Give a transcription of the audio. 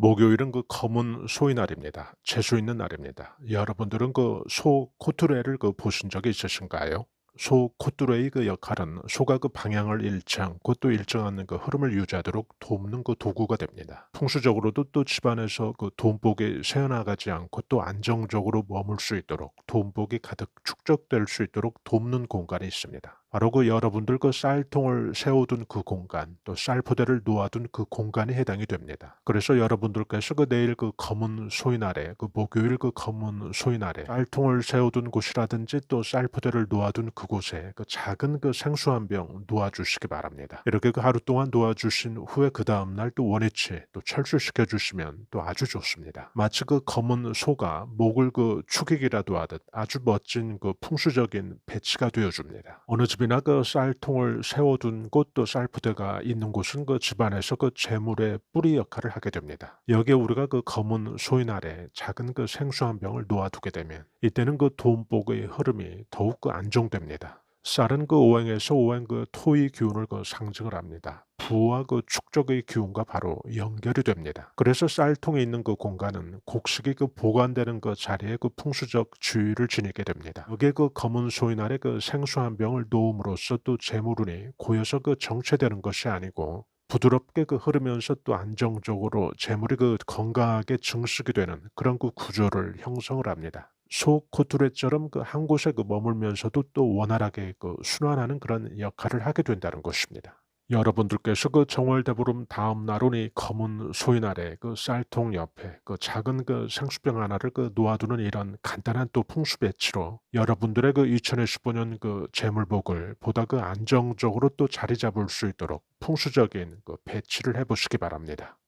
목요일은 그 검은 소의 날입니다. 재수 있는 날입니다. 여러분들은 그 소 코트레를 그 보신 적이 있으신가요? 소 코트레의 그 역할은 소가 그 방향을 잃지 않고 또 일정한 그 흐름을 유지하도록 돕는 그 도구가 됩니다. 풍수적으로도 또 집안에서 그 돈복이 새어나가지 않고 또 안정적으로 머물 수 있도록 돈복이 가득 축적될 수 있도록 돕는 공간이 있습니다. 바로 그 여러분들 그 쌀통을 세워둔 그 공간, 또 쌀포대를 놓아둔 그 공간이 해당이 됩니다. 그래서 여러분들께서 그 내일 그 검은 소인날에, 그 목요일 그 검은 소인날에 쌀통을 세워둔 곳이라든지 또 쌀포대를 놓아둔 그곳에 그 작은 그 생수 한 병 놓아주시기 바랍니다. 이렇게 그 하루 동안 놓아주신 후에 그 다음날 또 원위치 또 철수시켜 주시면 또 아주 좋습니다. 마치 그 검은 소가 목을 그 축이기라도 하듯 아주 멋진 그 풍수적인 배치가 되어줍니다. 어느 집 이나 그 쌀통을 세워둔 곳 또 쌀푸대가 있는 곳은 그 집안에서 그 재물의 뿌리 역할을 하게 됩니다. 여기에 우리가 그 검은 소인 아래 작은 그 생수 한 병을 놓아두게 되면 이때는 그 돈복의 흐름이 더욱 그 안정됩니다. 쌀은 그 오행에서 오행 그 토의 기운을 그 상징을 합니다. 부와 그 축적의 기운과 바로 연결이 됩니다. 그래서 쌀통에 있는 그 공간은 곡식이 그 보관되는 그 자리에 그 풍수적 주의를 지니게 됩니다. 여기에 그 검은 소인 아래 그 생수 한 병을 놓음으로써 또 재물운이 고여서 그 정체되는 것이 아니고 부드럽게 그 흐르면서 또 안정적으로 재물이 그 건강하게 증식이 되는 그런 그 구조를 형성을 합니다. 소 코투레처럼 그 한 곳에 그 머물면서도 또 원활하게 그 순환하는 그런 역할을 하게 된다는 것입니다. 여러분들께서 그 정월대보름 다음 날 오니 검은 소인 아래 그 쌀통 옆에 그 작은 그 생수병 하나를 그 놓아두는 이런 간단한 또 풍수 배치로 여러분들의 그 2025년 그 재물복을 보다 그 안정적으로 또 자리 잡을 수 있도록 풍수적인 그 배치를 해보시기 바랍니다.